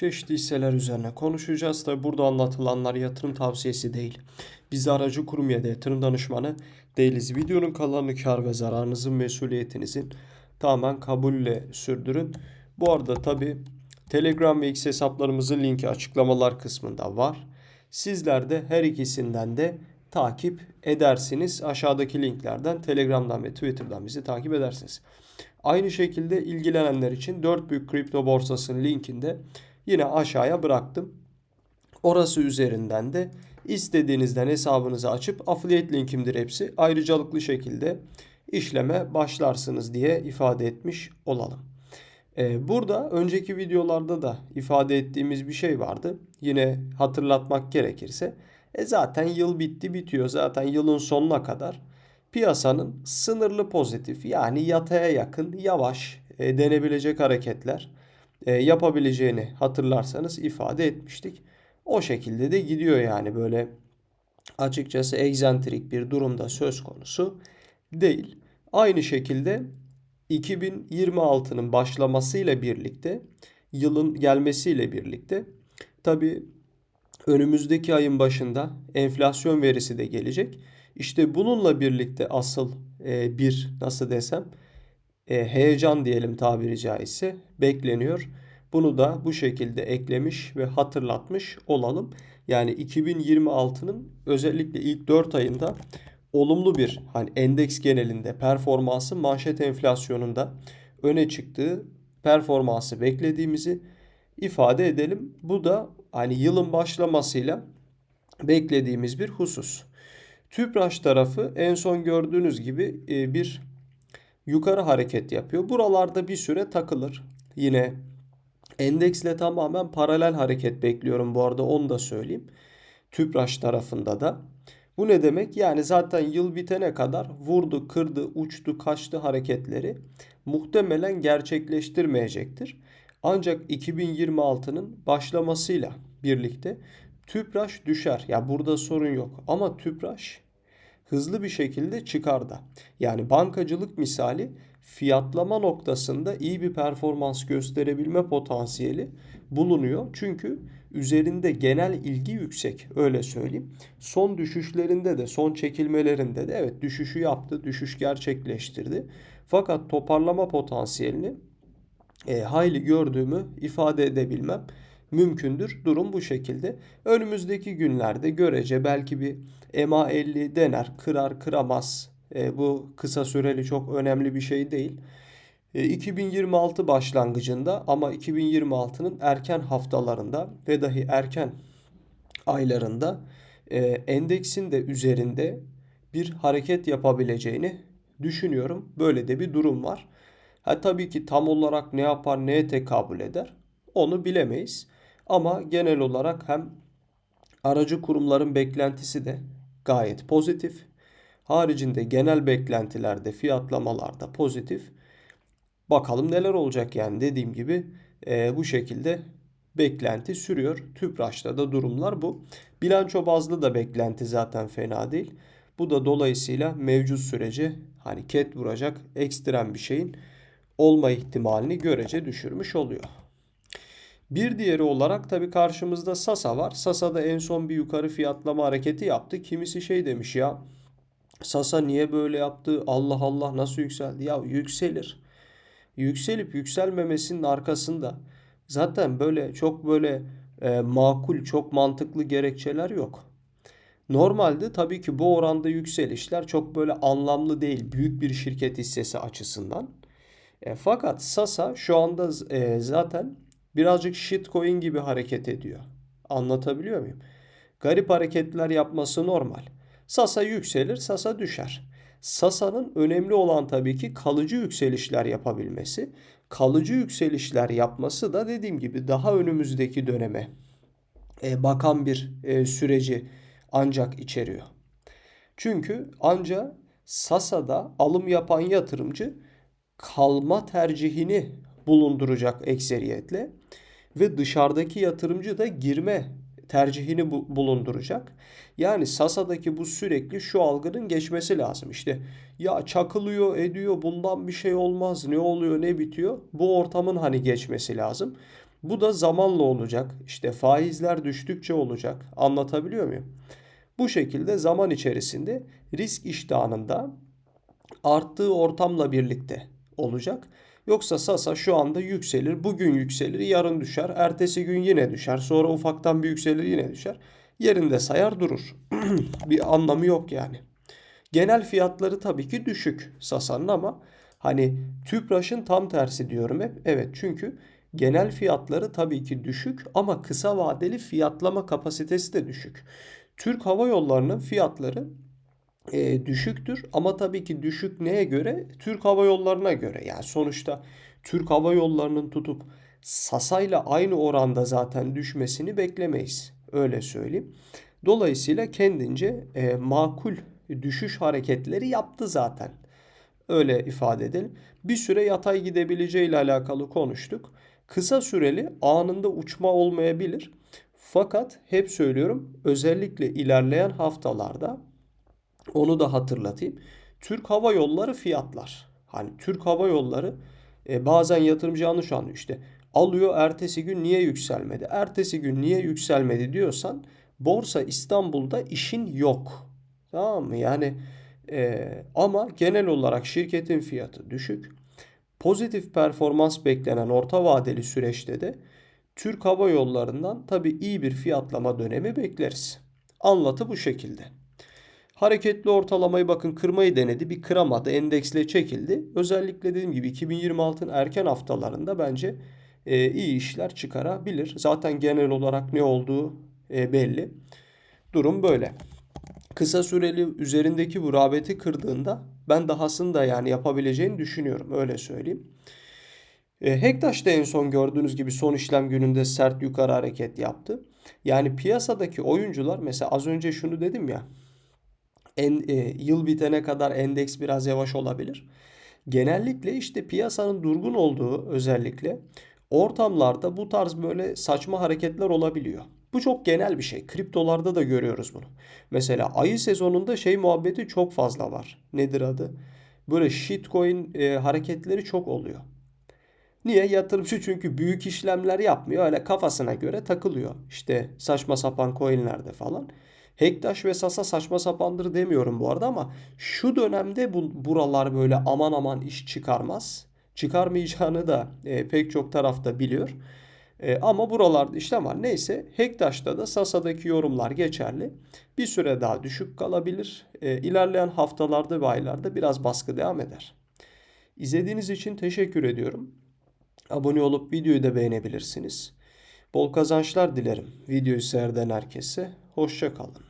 Çeşitli hisseler üzerine konuşacağız. Tabi burada anlatılanlar yatırım tavsiyesi değil. Biz aracı kurum ya da yatırım danışmanı değiliz. Videonun kalanını kar ve zararınızın mesuliyetinizin tamamen kabulle sürdürün. Bu arada tabi Telegram ve X hesaplarımızın linki açıklamalar kısmında var. Sizler de her ikisinden de takip edersiniz. Aşağıdaki linklerden Telegram'dan ve Twitter'dan bizi takip edersiniz. Aynı şekilde ilgilenenler için 4 büyük kripto borsasının linkinde yine aşağıya bıraktım. Orası üzerinden de istediğinizden hesabınızı açıp affiliate linkimdir hepsi. Ayrıcalıklı şekilde işleme başlarsınız diye ifade etmiş olalım. Ee, burada önceki videolarda da ifade ettiğimiz bir şey vardı. Yine hatırlatmak gerekirse. E zaten yıl bitti bitiyor. Zaten yılın sonuna kadar piyasanın sınırlı pozitif yani yataya yakın yavaş e, denebilecek hareketler e, yapabileceğini hatırlarsanız ifade etmiştik. O şekilde de gidiyor yani böyle açıkçası egzantrik bir durumda söz konusu değil. Aynı şekilde 2026'nın başlamasıyla birlikte yılın gelmesiyle birlikte tabi önümüzdeki ayın başında enflasyon verisi de gelecek. İşte bununla birlikte asıl e, bir nasıl desem e, heyecan diyelim tabiri caizse bekleniyor. Bunu da bu şekilde eklemiş ve hatırlatmış olalım. Yani 2026'nın özellikle ilk 4 ayında olumlu bir hani endeks genelinde performansı manşet enflasyonunda öne çıktığı performansı beklediğimizi ifade edelim. Bu da hani yılın başlamasıyla beklediğimiz bir husus. Tüpraş tarafı en son gördüğünüz gibi e, bir yukarı hareket yapıyor. Buralarda bir süre takılır. Yine endeksle tamamen paralel hareket bekliyorum bu arada onu da söyleyeyim. Tüpraş tarafında da. Bu ne demek? Yani zaten yıl bitene kadar vurdu, kırdı, uçtu, kaçtı hareketleri muhtemelen gerçekleştirmeyecektir. Ancak 2026'nın başlamasıyla birlikte Tüpraş düşer. Ya burada sorun yok. Ama Tüpraş hızlı bir şekilde çıkar da. Yani bankacılık misali fiyatlama noktasında iyi bir performans gösterebilme potansiyeli bulunuyor. Çünkü üzerinde genel ilgi yüksek öyle söyleyeyim. Son düşüşlerinde de son çekilmelerinde de evet düşüşü yaptı, düşüş gerçekleştirdi. Fakat toparlama potansiyelini e, hayli gördüğümü ifade edebilmem mümkündür. Durum bu şekilde. Önümüzdeki günlerde görece belki bir EMA 50 dener, kırar kıramaz. E, bu kısa süreli çok önemli bir şey değil. E, 2026 başlangıcında ama 2026'nın erken haftalarında ve dahi erken aylarında e, endeksin de üzerinde bir hareket yapabileceğini düşünüyorum. Böyle de bir durum var. Ha tabii ki tam olarak ne yapar, neye tekabül eder onu bilemeyiz. Ama genel olarak hem aracı kurumların beklentisi de gayet pozitif. Haricinde genel beklentilerde, fiyatlamalarda pozitif. Bakalım neler olacak yani dediğim gibi e, bu şekilde beklenti sürüyor. Tüpraş'ta da durumlar bu. Bilanço bazlı da beklenti zaten fena değil. Bu da dolayısıyla mevcut sürece hani ket vuracak ekstrem bir şeyin olma ihtimalini görece düşürmüş oluyor. Bir diğeri olarak tabi karşımızda Sasa var. Sasa da en son bir yukarı fiyatlama hareketi yaptı. Kimisi şey demiş ya Sasa niye böyle yaptı? Allah Allah nasıl yükseldi? Ya yükselir. Yükselip yükselmemesinin arkasında zaten böyle çok böyle e, makul, çok mantıklı gerekçeler yok. Normalde tabii ki bu oranda yükselişler çok böyle anlamlı değil büyük bir şirket hissesi açısından. E, fakat Sasa şu anda e, zaten birazcık shitcoin gibi hareket ediyor. Anlatabiliyor muyum? Garip hareketler yapması normal. Sasa yükselir, Sasa düşer. Sasa'nın önemli olan tabii ki kalıcı yükselişler yapabilmesi. Kalıcı yükselişler yapması da dediğim gibi daha önümüzdeki döneme e, bakan bir e, süreci ancak içeriyor. Çünkü ancak Sasa'da alım yapan yatırımcı kalma tercihini bulunduracak ekseriyetle ve dışarıdaki yatırımcı da girme tercihini bu, bulunduracak. Yani Sasa'daki bu sürekli şu algının geçmesi lazım. İşte ya çakılıyor ediyor bundan bir şey olmaz ne oluyor ne bitiyor. Bu ortamın hani geçmesi lazım. Bu da zamanla olacak. İşte faizler düştükçe olacak. Anlatabiliyor muyum? Bu şekilde zaman içerisinde risk iştahında arttığı ortamla birlikte olacak. Yoksa Sasa şu anda yükselir, bugün yükselir, yarın düşer, ertesi gün yine düşer, sonra ufaktan bir yükselir yine düşer. Yerinde sayar durur. bir anlamı yok yani. Genel fiyatları tabii ki düşük Sasa'nın ama hani Tüpraş'ın tam tersi diyorum hep. Evet çünkü genel fiyatları tabii ki düşük ama kısa vadeli fiyatlama kapasitesi de düşük. Türk Hava Yolları'nın fiyatları e, düşüktür ama tabii ki düşük neye göre? Türk Hava Yolları'na göre. Yani sonuçta Türk Hava Yolları'nın tutup Sasa'yla aynı oranda zaten düşmesini beklemeyiz. Öyle söyleyeyim. Dolayısıyla kendince e, makul düşüş hareketleri yaptı zaten. Öyle ifade edelim. Bir süre yatay gidebileceği ile alakalı konuştuk. Kısa süreli anında uçma olmayabilir. Fakat hep söylüyorum özellikle ilerleyen haftalarda onu da hatırlatayım. Türk Hava Yolları fiyatlar. Hani Türk Hava Yolları e, bazen yatırımcı yanlış anlıyor işte. Alıyor ertesi gün niye yükselmedi? Ertesi gün niye yükselmedi diyorsan Borsa İstanbul'da işin yok. Tamam mı? Yani e, ama genel olarak şirketin fiyatı düşük. Pozitif performans beklenen orta vadeli süreçte de Türk Hava Yolları'ndan tabii iyi bir fiyatlama dönemi bekleriz. Anlatı bu şekilde. Hareketli ortalamayı bakın kırmayı denedi. Bir kıramadı. Endeksle çekildi. Özellikle dediğim gibi 2026'ın erken haftalarında bence e, iyi işler çıkarabilir. Zaten genel olarak ne olduğu e, belli. Durum böyle. Kısa süreli üzerindeki bu rağbeti kırdığında ben dahasını da yani yapabileceğini düşünüyorum. Öyle söyleyeyim. E, Hektaş da en son gördüğünüz gibi son işlem gününde sert yukarı hareket yaptı. Yani piyasadaki oyuncular mesela az önce şunu dedim ya en, e, yıl bitene kadar endeks biraz yavaş olabilir. Genellikle işte piyasanın durgun olduğu özellikle ortamlarda bu tarz böyle saçma hareketler olabiliyor. Bu çok genel bir şey. Kriptolarda da görüyoruz bunu. Mesela ayı sezonunda şey muhabbeti çok fazla var. Nedir adı? Böyle shitcoin e, hareketleri çok oluyor. Niye? Yatırımcı çünkü büyük işlemler yapmıyor. Öyle kafasına göre takılıyor. İşte saçma sapan coinlerde falan. Hektaş ve Sasa saçma sapandır demiyorum bu arada ama şu dönemde bu, buralar böyle aman aman iş çıkarmaz. Çıkarmayacağını da e, pek çok tarafta biliyor. E, ama buralarda işlem var. Neyse Hektaş'ta da Sasa'daki yorumlar geçerli. Bir süre daha düşük kalabilir. E, ilerleyen haftalarda ve aylarda biraz baskı devam eder. İzlediğiniz için teşekkür ediyorum. Abone olup videoyu da beğenebilirsiniz. Bol kazançlar dilerim videoyu seyreden herkese. Hoşça kalın.